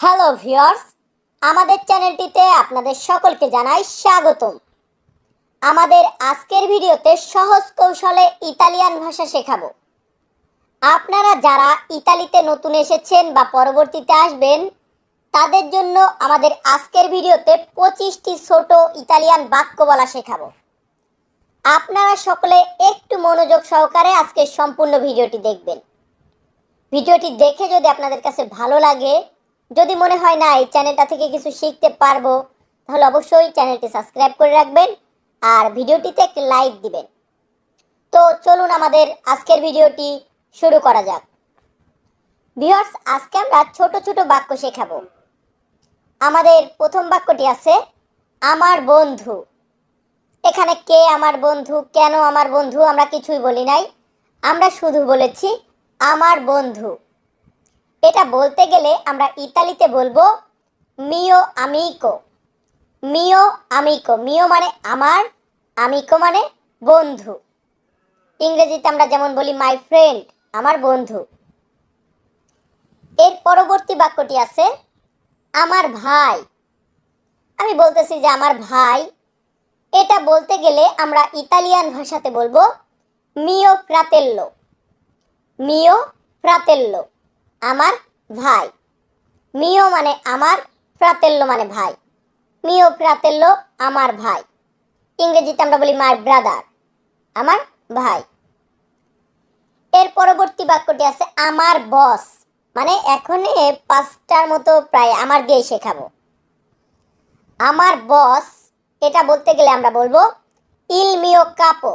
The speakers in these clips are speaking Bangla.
হ্যালো ভিউয়ার্স আমাদের চ্যানেলটিতে আপনাদের সকলকে জানাই স্বাগতম। আমাদের আজকের ভিডিওতে সহজ কৌশলে ইতালিয়ান ভাষা শেখাবো। আপনারা যারা ইতালিতে নতুন এসেছেন বা পরবর্তীতে আসবেন, তাদের জন্য আমাদের আজকের ভিডিওতে পঁচিশটি ছোট ইতালিয়ান বাক্য বলা শেখাবো। আপনারা সকলে একটু মনোযোগ সহকারে আজকের সম্পূর্ণ ভিডিওটি দেখবেন। ভিডিওটি দেখে যদি আপনাদের কাছে ভালো লাগে যদি মনে হয় না এই চ্যানেলটা থেকে কিছু শিখতে পারব, তাহলে অবশ্যই চ্যানেলটি সাবস্ক্রাইব করে রাখবেন আর ভিডিওটিতে একটি লাইক দিবেন। তো চলুন আমাদের আজকের ভিডিওটি শুরু করা যাক। ভিউয়ার্স, আজকে আমরা ছোট ছোট বাক্য শেখাবো। আমাদের প্রথম বাক্যটি আছে, আমার বন্ধু। এখানে কে আমার বন্ধু, কেন আমার বন্ধু আমরা কিছুই বলি নাই। আমরা শুধু বলেছি, আমার বন্ধু। এটা বলতে গেলে আমরা ইতালিতে বলব মিও আমিকো মিও আমিকো মিও মানে আমার আমিকো মানে বন্ধু। ইংরেজিতে আমরা যেমন বলি মাই ফ্রেন্ড আমার বন্ধু। এর পরবর্তী বাক্যটি আছে, আমার ভাই। আমি বলতেছি যে আমার ভাই। এটা বলতে গেলে আমরা ইতালিয়ান ভাষাতে বলব মিও ফ্রাতেল্লো মিও ফ্রাতেল্লো আমার ভাই। মিও মানে আমার ফ্রাতেল্লো মানে ভাই। মিও ফ্রাতেল্লো আমার ভাই। ইংরেজিতে আমরা বলি মাই ব্রাদার, আমার ভাই। এর পরবর্তী বাক্যটি আছে, আমার বস। মানে এখন পাঁচটার মতো প্রায় আমার দিয়ে শেখাবো। আমার বস, এটা বলতে গেলে আমরা বলব, ইল মিও কাপো।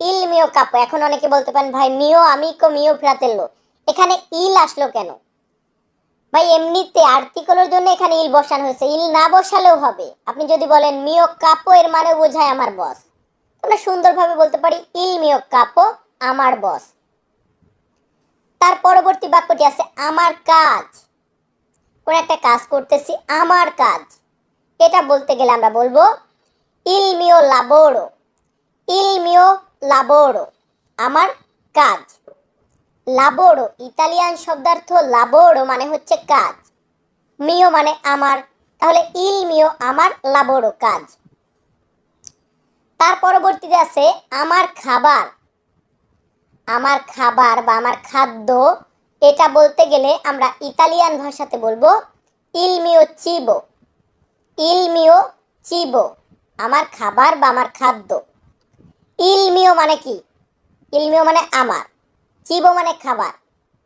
ইল মিও কাপো, এখন অনেকে বলতে পারেন, ভাই, মিও আমি কো মিও ফ্রাতেল্লো এখানে ইল আসলো কেন? ভাই, এমনিতে আর্টিকলের জন্য এখানে ইল বসানো হয়েছে। ইল না বসালেও হবে। আপনি যদি বলেন, মিও কাপো এর মানে বোঝায় আমার বস। আমরা সুন্দরভাবে বলতে পারি, ইল মিও কাপো, আমার বস। তার পরবর্তী বাক্যটি আছে, আমার কাজ। কোন একটা কাজ করতেছি, আমার কাজ। এটা বলতে গেলে আমরা বলব, ইল মিও লাবোরো। ইল মিও লাবোরো, আমার কাজ। লাবোরো ইতালিয়ান শব্দার্থ লাবোরো মানে হচ্ছে কাজ। মিও মানে আমার। তাহলে ইল মিও আমার লাবোরো কাজ। তার পরবর্তীতে আছে আমার খাবার। আমার খাবার বা আমার খাদ্য, এটা বলতে গেলে আমরা ইতালিয়ান ভাষাতে বলব ইল মিও চিবো। ইল মিও চিবো, আমার খাবার বা আমার খাদ্য। ইলমিও মানে কি? ইলমিও মানে আমার। চিবো মানে খাবার।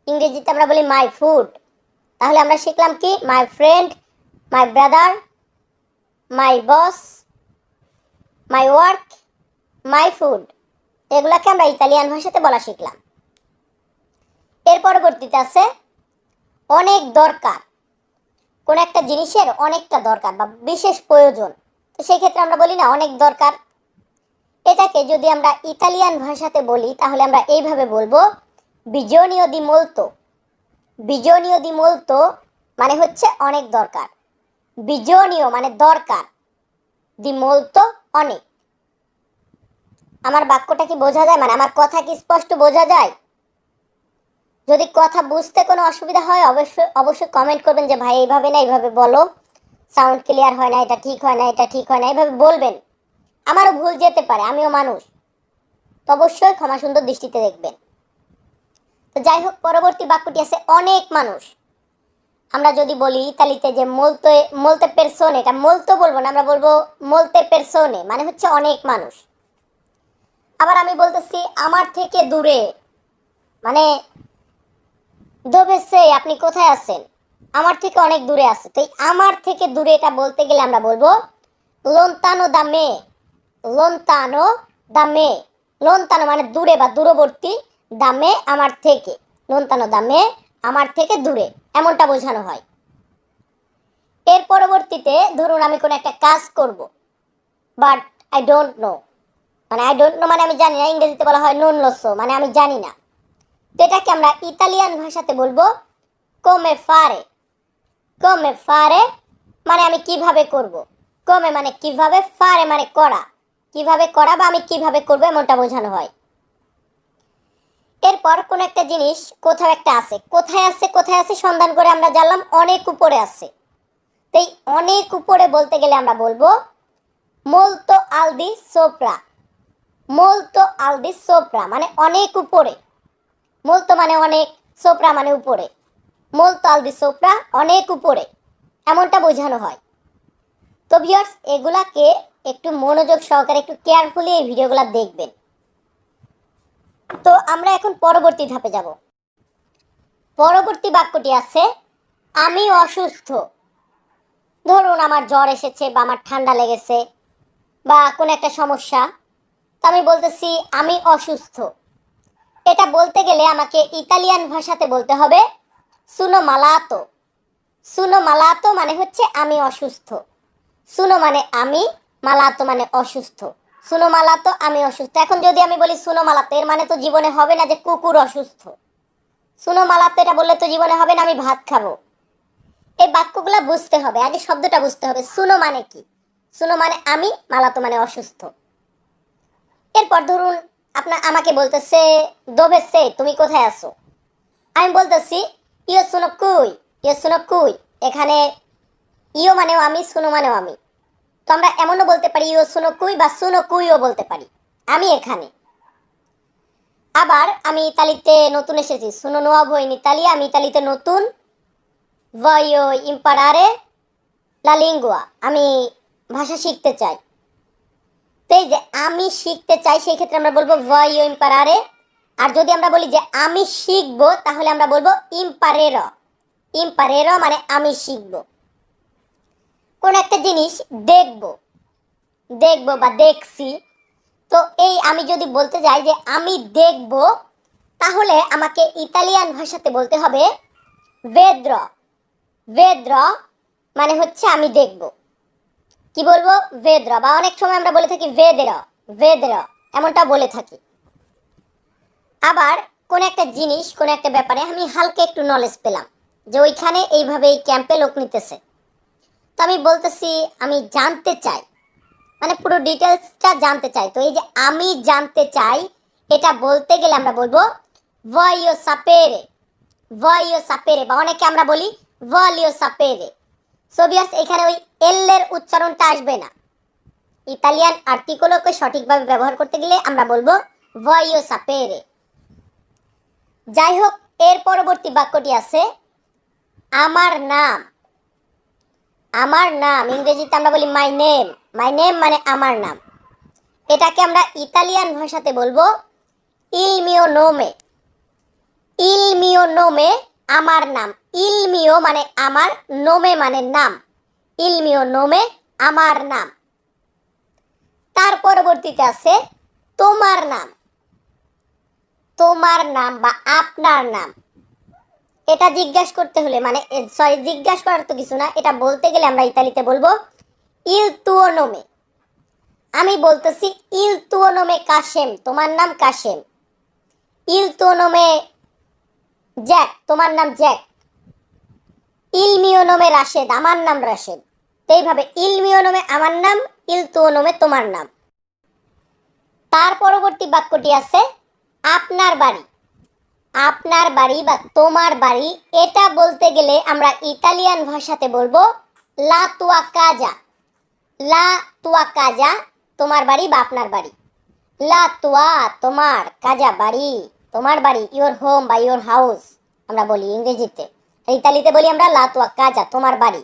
ইংরেজিতে আমরা বলি মাই ফুড তাহলে আমরা শিখলাম কি? My friend my brother my boss my work my food এগুলাকে আমরা ইতালিয়ান ভাষাতে বলা শিখলাম। এর পরবর্তীতে আছে, অনেক দরকার। কোন একটা জিনিসের অনেকটা দরকার বা বিশেষ প্রয়োজন। তো সেই ক্ষেত্রে আমরা বলি না, অনেক দরকার। এটাকে যদি আমরা ইতালিয়ান ভাষাতে বলি, তাহলে আমরা এইভাবে বলব বিজনীয় দি মোলতো বিজনীয় দি মোলতো মানে হচ্ছে অনেক দরকার। বিজনীয় মানে দরকার। দি মোলতো অনেক। আমার বাক্যটা কি বোঝা যায়? মানে আমার কথা কি স্পষ্ট বোঝা যায়? যদি কথা বুঝতে কোনো অসুবিধা হয় অবশ্যই অবশ্যই কমেন্ট করবেন যে, ভাই, এইভাবে না, এইভাবে বলো। সাউন্ড ক্লিয়ার হয় না, এটা ঠিক হয় না, এটা ঠিক হয় না। এইভাবে বলবেন। আমারও ভুল যেতে পারে, আমিও মানুষ। তো অবশ্যই ক্ষমা সুন্দর দৃষ্টিতে দেখবেন। তো যাই হোক, পরবর্তী বাক্যটি আছে, অনেক মানুষ। আমরা যদি বলি ইতালিতে যে মোলতে মোলতে পেরসোনে এটা মোলতো বলব না, আমরা বলব মোলতে পেরসোনে মানে হচ্ছে অনেক মানুষ। আবার আমি বলতেছি, আমার থেকে দূরে মানে দোবেসে আপনি কোথায় আছেন? আমার থেকে অনেক দূরে আছে। তো আমার থেকে দূরে এটা বলতে গেলে আমরা বলব, লোনতানো দামে লোনতানো দামে লোনতানো মানে দূরে বা দূরবর্তী দামে আমার থেকে লোনতানো দামে আমার থেকে দূরে, এমনটা বোঝানো হয়। এর পরবর্তীতে ধরুন আমি কোনো একটা কাজ করব বাট আই ডোন্ট নো মানে আই ডোন্ট নো মানে আমি জানি না, ইংরেজিতে বলা হয় নুন লসো মানে আমি জানি না। তো এটাকে আমরা ইতালিয়ান ভাষাতে বলব কোমে ফারে কোমে ফারে মানে আমি কীভাবে করব? কোমে মানে কীভাবে ফারে মানে করা। কীভাবে করা বা আমি কীভাবে করব, এমনটা বোঝানো হয়। এরপর কোন একটা জিনিস কোথাও একটা আছে। কোথায় আছে কোথায় আছে সন্ধান করে আমরা জানলাম অনেক উপরে আছে। তাই অনেক উপরে বলতে গেলে আমরা বলব মোলতো আলদি সোপ্রা। মোলতো আলদি সোপ্রা মানে অনেক উপরে। মোলতো মানে অনেক, সোপ্রা মানে উপরে। মোলতো আলদি সোপ্রা অনেক উপরে। এমনটা বোঝানো হয়। তো ভিউয়ার্স এগুলাকে একটু মনোযোগ সহকারে একটু কেয়ারফুলি এই ভিডিওগুলো দেখবেন। তো আমরা এখন পরবর্তী ধাপে যাব। পরবর্তী বাক্যটি আছে, আমি অসুস্থ। ধরুন আমার জ্বর এসেছে বা আমার ঠান্ডা লেগেছে বা কোনো একটা সমস্যা, তো আমি বলতেছি, আমি অসুস্থ। এটা বলতে গেলে আমাকে ইতালিয়ান ভাষাতে বলতে হবে, সুনো মালাতো। সুনো মালাতো মানে হচ্ছে, আমি অসুস্থ। সুনো মানে আমি, মালাতো মানে অসুস্থ। সুনো মালাতো আমি অসুস্থ। এখন যদি আমি বলি সুনো মালাতো এর মানে তো জীবনে হবে না যে কুকুর অসুস্থ। সুনো মালাতো এটা বললে তো জীবনে হবে না, আমি ভাত খাব। এই বাক্যগুলো বুঝতে হবে, আগে শব্দটা বুঝতে হবে। সুনো মানে কি? সুনো মানে আমি মালাতো মানে অসুস্থ। এরপর ধরুন, আপনার আমাকে বলতেছে, দোবে সে, তুমি কোথায় আছো? আমি বলতেছি, ইয়ো শুনো কুই, ইয়ো শুনো কুই, এখানে ইয়ো মানেও আমি শুনো মানেও আমি। তো আমরা এমনও বলতে পারি, ইয়ো শুনো কুই বা শুনো কুইও বলতে পারি। আমি এখানে। আবার আমি ইতালিতে নতুন এসেছি শুনো নোয়াভো ইন ইতালি, আমি ইতালিতে নতুন ভয়ো ইম্পারারে লা লিঙ্গুয়া। আমি ভাষা শিখতে চাই। তো এই যে আমি শিখতে চাই, সেই ক্ষেত্রে আমরা বলব ভয়ো ইম্পারারে। আর যদি আমরা বলি যে আমি শিখব, তাহলে আমরা বলব ইম্পারের। ইম্পারের মানে আমি শিখব। কোন একটা জিনিস দেখব। দেখব বা দেখছি। তো এই আমি যদি বলতে যাই যে আমি দেখব, তাহলে আমাকে ইতালিয়ান ভাষাতে বলতে হবে বেদ্র বেদ্র মানে হচ্ছে আমি দেখব। কি বলব? বেদ্র বা অনেক সময় আমরা বলে থাকি বেদের বেদের এমনটা বলে থাকি। আবার কোন একটা জিনিস, কোন একটা ব্যাপারে আমি হালকা একটু নলেজ পেলাম যে ওইখানে এইভাবে এই ক্যাম্পে লোক নিতেছে। তো আমি বলতেছি, আমি জানতে চাই। মানে পুরো ডিটেলসটা জানতে চাই। তো এই যে আমি জানতে চাই, এটা বলতে গেলে আমরা বলব, ভয়ো সাপেরে। ভয়ো সাপেরে, বা অনেকে আমরা বলি, ভলিও সাপেরে। সোভিয়াস এখানে ওই এল্লের উচ্চারণটা আসবে না। ইতালিয়ান আর্টিকলকে সঠিকভাবে ব্যবহার করতে গেলে আমরা বলব, ভয়ো সাপেরে। যাই হোক, এর পরবর্তী বাক্যটি আছে, আমার নাম। আমার নাম, ইংরেজিতে আমরা বলি মাই নেম মাই নেম মানে আমার নাম। এটাকে আমরা ইতালিয়ান ভাষাতে বলব ইলমিও নোমে। ইল ইলমিও নোমে আমার নাম। ইলমিও মানে আমার, নোমে মানে নাম। ইলমিও নোমে আমার নাম। তার পরবর্তীতে আছে তোমার নাম। তোমার নাম বা আপনার নাম। এটা জিজ্ঞাসা করতে হলে মানে সরি জিজ্ঞাসা করার তো কিছু না, এটা বলতে গেলে আমরা ইতালিতে বলব ইল তুয়োনোমে আমি বলতেছি ইল তুয়োনোমে কাশেম তোমার নাম কাশেম ইল তুয়োনোমে জ্যাক তোমার নাম জ্যাক ইলমিওনোমে রাশেদ আমার নাম রাশেদ তো এইভাবে ইলমিওনোমে আমার নাম ইল তুয়োনোমে তোমার নাম. তার পরবর্তী বাক্যটি আছে, আপনার বাড়ি। আপনার বাড়ি বা তোমার বাড়ি, এটা বলতে গেলে আমরা ইতালিয়ান ভাষাতে বলব, লা তুয়া কাজা লা তুয়া কাজা তোমার বাড়ি বা আপনার বাড়ি। লা তুয়া তোমার কাজা বাড়ি, তোমার বাড়ি ইওর হোম বা ইওর হাউস আমরা বলি ইংরেজিতে। ইতালিতে বলি আমরা লা তুয়া কাজা তোমার বাড়ি।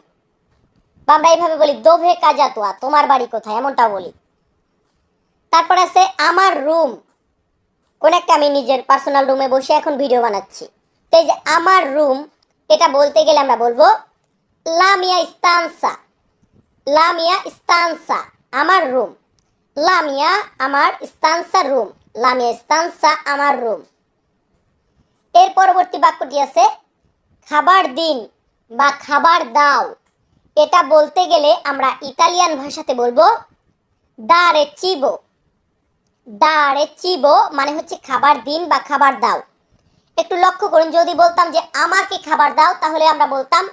বা আমরা এইভাবে বলি দোভে কাজা তুয়া তোমার বাড়ি কোথায়? এমনটাও বলি। তারপর আছে, আমার রুম কোন একটা আমি নিজের পার্সোনাল রুমে বসে এখন ভিডিও বানাচ্ছি। এই যে আমার রুম এটা বলতে গেলে আমরা বলব, লামিয়া ইস্তানসা লামিয়া ইস্তানসা আমার রুম লামিয়া আমার ইস্তানসা রুম লামিয়া ইস্তানসা আমার রুম এর পরবর্তী বাক্যটি আছে, খাবার দিন বা খাবার দাও। এটা বলতে গেলে আমরা ইতালিয়ান ভাষাতে বলব দারে চিবো দাঁড়ে চিবো মানে হচ্ছে খাবার দিন বা খাবার দাও। একটু লক্ষ্য করুন, যদি বলতাম যে আমাকে খাবার দাও, তাহলে আমরা বলতাম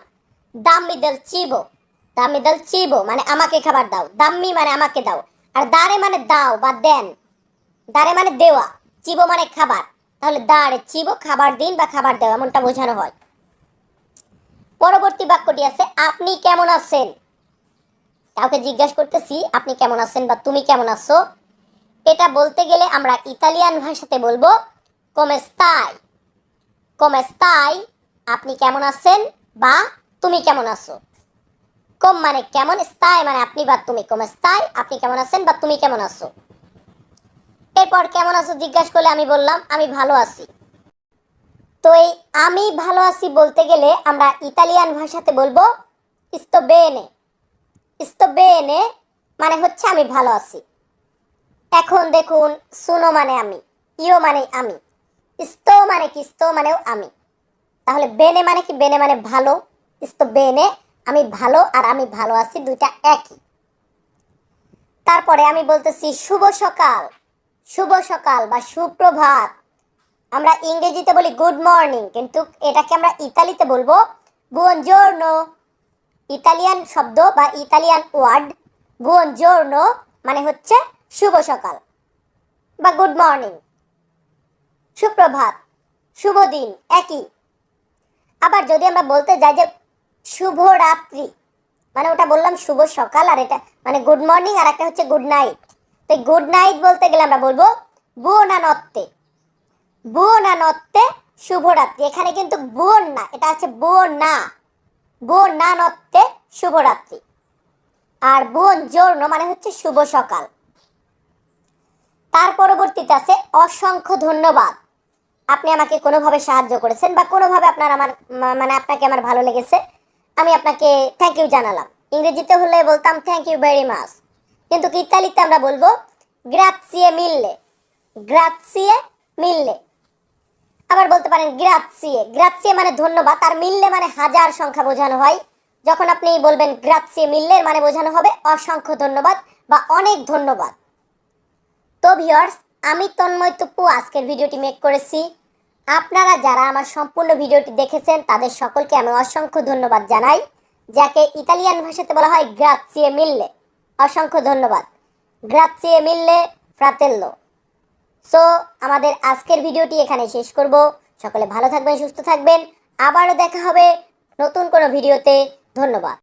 দাম্মি দল চিবো দাম্মি দল চিবো মানে আমাকে খাবার দাও। দাম্মি মানে আমাকে দাও। আর দাঁড়ে মানে দাও বা দেন। দাঁড়ে মানে দেওয়া। চিবো মানে খাবার। তাহলে দাঁড়ে চিবো খাবার দিন বা খাবার দেওয়া, এমনটা বোঝানো হয়। পরবর্তী বাক্যটি আছে, আপনি কেমন আছেন? কাউকে জিজ্ঞাসা করতেছি, আপনি কেমন আছেন বা তুমি কেমন আছো? এটা বলতে গেলে আমরা ইতালিয়ান ভাষাতে বলব কমেস্তাই কমেস্তাই আপনি কেমন আছেন? বা তুমি কেমন আছো? কম মানে কেমন স্তাই মানে আপনি বা তুমি। কমেস্তাই আপনি কেমন আছেন বা তুমি কেমন আছো? এরপর কেমন আছো? জিজ্ঞাসা করলে আমি বললাম, আমি ভালো আছি। তো এই আমি ভালো আছি বলতে গেলে আমরা ইতালিয়ান ভাষাতে বলব ইস্তো বেনে ইস্তো বেনে মানে হচ্ছে, আমি ভালো আছি। এখন দেখুন, সুনো মানে আমি, ইও মানে আমি ইস্তো মানে কি ইস্তো মানেও আমি। তাহলে বেনে মানে কি, বেনে মানে ভালো ইস্তো বেনে, আমি ভালো আর আমি ভালো আছি, দুইটা একই। তারপরে আমি বলতেছি, শুভ সকাল শুভ সকাল বা সুপ্রভাত। আমরা ইংরেজিতে বলি গুড মর্নিং কিন্তু এটাকে আমরা ইতালিতে বলব বুয়নজোর্নো ইতালিয়ান শব্দ বা ইতালিয়ান ওয়ার্ড বুয়নজোর্নো মানে হচ্ছে শুভ সকাল বা গুড মর্নিং। সুপ্রভাত, শুভ দিন, একই। আবার যদি আমরা বলতে যাই যে শুভ রাত্রি মানে ওটা বললাম শুভ সকাল আর এটা মানে গুড মর্নিং আর একটা হচ্ছে গুড নাইট। তো গুড নাইট বলতে গেলে আমরা বলব বুয়না নত্তে। বুয়না নত্তে শুভরাত্রি এখানে কিন্তু বোন না, এটা হচ্ছে বুয়ন না। বুয়ন না নত্তে শুভরাত্রি আর বোন জোর্ণ মানে হচ্ছে শুভ সকাল। তার পরবর্তীতে আছে অসংখ্য ধন্যবাদ। আপনি আমাকে কোনোভাবে সাহায্য করেছেন বা কোনোভাবে আপনার আমার মানে আপনাকে আমার ভালো লেগেছে, আমি আপনাকে থ্যাংক ইউ জানালাম। ইংরেজিতে হলে বলতাম থ্যাংক ইউ ভেরি মাচ কিন্তু ইতালিতে আমরা বলব? গ্রাৎসিয়ে মিললে গ্রাৎসিয়ে মিললে আবার বলতে পারেন গ্রাৎসিয়ে গ্রাৎসিয়ে মানে ধন্যবাদ, আর মিললে মানে হাজার সংখ্যা বোঝানো হয়। যখন আপনি বলবেন গ্রাৎসিয়ে মিললের মানে বোঝানো হবে অসংখ্য ধন্যবাদ বা অনেক ধন্যবাদ। তো ভিউয়ার্স, আমি তন্ময় তুপ্পু আজকের ভিডিওটি মেক করেছি। আপনারা যারা আমার সম্পূর্ণ ভিডিওটি দেখেছেন, তাদের সকলকে আমি অসংখ্য ধন্যবাদ জানাই, যাকে ইতালিয়ান ভাষাতে বলা হয় গ্রাৎসিয়ে মিললে অসংখ্য ধন্যবাদ। গ্রাৎসিয়ে মিললে ফ্রাতেল্লো সো আমাদের আজকের ভিডিওটি এখানে শেষ করব। সকলে ভালো থাকবেন, সুস্থ থাকবেন। আবারও দেখা হবে নতুন কোনো ভিডিওতে। ধন্যবাদ।